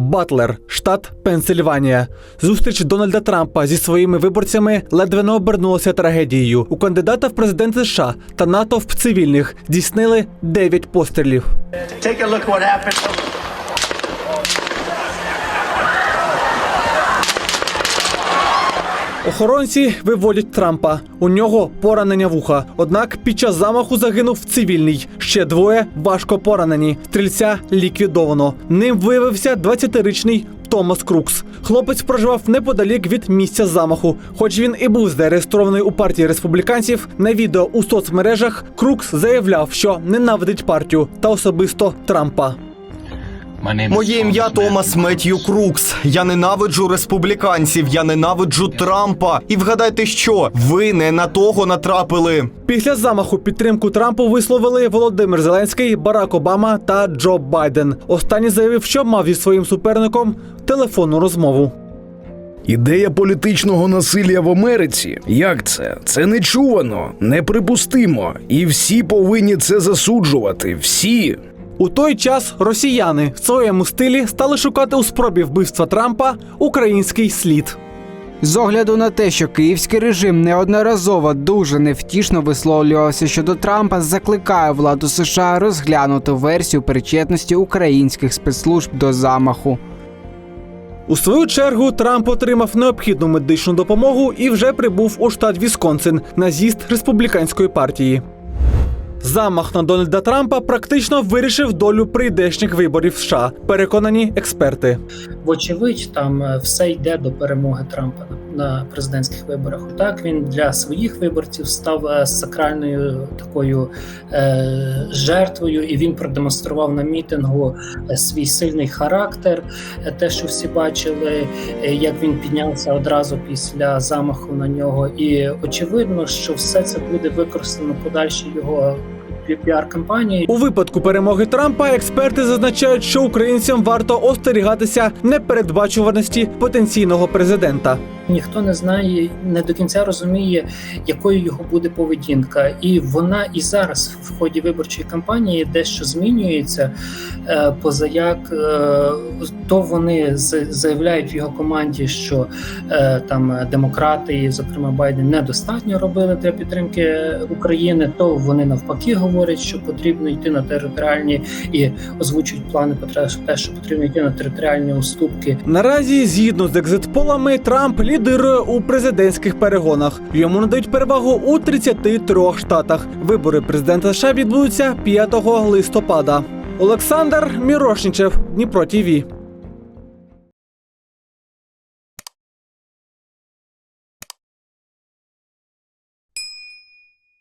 Батлер, штат Пенсильванія. Зустріч Дональда Трампа зі своїми виборцями ледве не обернулася трагедією. У кандидата в президенти США та натовп цивільних здійснили 9 пострілів. Take a look what happened. Охоронці виводять Трампа. У нього поранення вуха. Однак під час замаху загинув цивільний. Ще двоє важко поранені. Стрільця ліквідовано. Ним виявився 20-річний Томас Крукс. Хлопець проживав неподалік від місця замаху. Хоч він і був зареєстрований у партії республіканців, на відео у соцмережах Крукс заявляв, що ненавидить партію та особисто Трампа. Моє ім'я Томас Меттью Крукс. Я ненавиджу республіканців, я ненавиджу Трампа. І вгадайте, що ви не на того натрапили. Після замаху підтримку Трампу висловили Володимир Зеленський, Барак Обама та Джо Байден. Останній заявив, що мав зі своїм суперником телефонну розмову. Ідея політичного насилля в Америці. Як це? Це нечувано, неприпустимо. І всі повинні це засуджувати. Всі. У той час росіяни в своєму стилі стали шукати у спробі вбивства Трампа український слід. З огляду на те, що київський режим неодноразово дуже невтішно висловлювався щодо Трампа, закликає владу США розглянути версію причетності українських спецслужб до замаху. У свою чергу Трамп отримав необхідну медичну допомогу і вже прибув у штат Вісконсин на з'їзд республіканської партії. Замах на Дональда Трампа практично вирішив долю прийдешніх виборів США, переконані експерти. Вочевидь, там е, все йде до перемоги Трампа на, президентських виборах. Так він для своїх виборців став е, сакральною такою е, жертвою, і він продемонстрував на мітингу е, свій сильний характер. Е, Те, що всі бачили, як він піднявся одразу після замаху на нього. І очевидно, що все це буде використано в його піар-кампанії. У випадку перемоги Трампа експерти зазначають, що українцям варто остерігатися непередбачуваності потенційного президента. Ніхто не знає, не до кінця розуміє, якою його буде поведінка, і вона і зараз в ході виборчої кампанії дещо змінюється. Е, Позаяк е, то вони заявляють в його команді, що е, там демократи, і, зокрема Байден, недостатньо робили для підтримки України. То вони навпаки говорять, що потрібно йти на територіальні і озвучують плани про те, що потрібно йти на територіальні уступки Наразі, згідно з екзитполами, Трамп лідирує у президентських перегонах. Йому надають перевагу у 33 штатах. Вибори президента США відбудуться 5 листопада. Олександр Мірошнічев, Дніпро ТІВІ.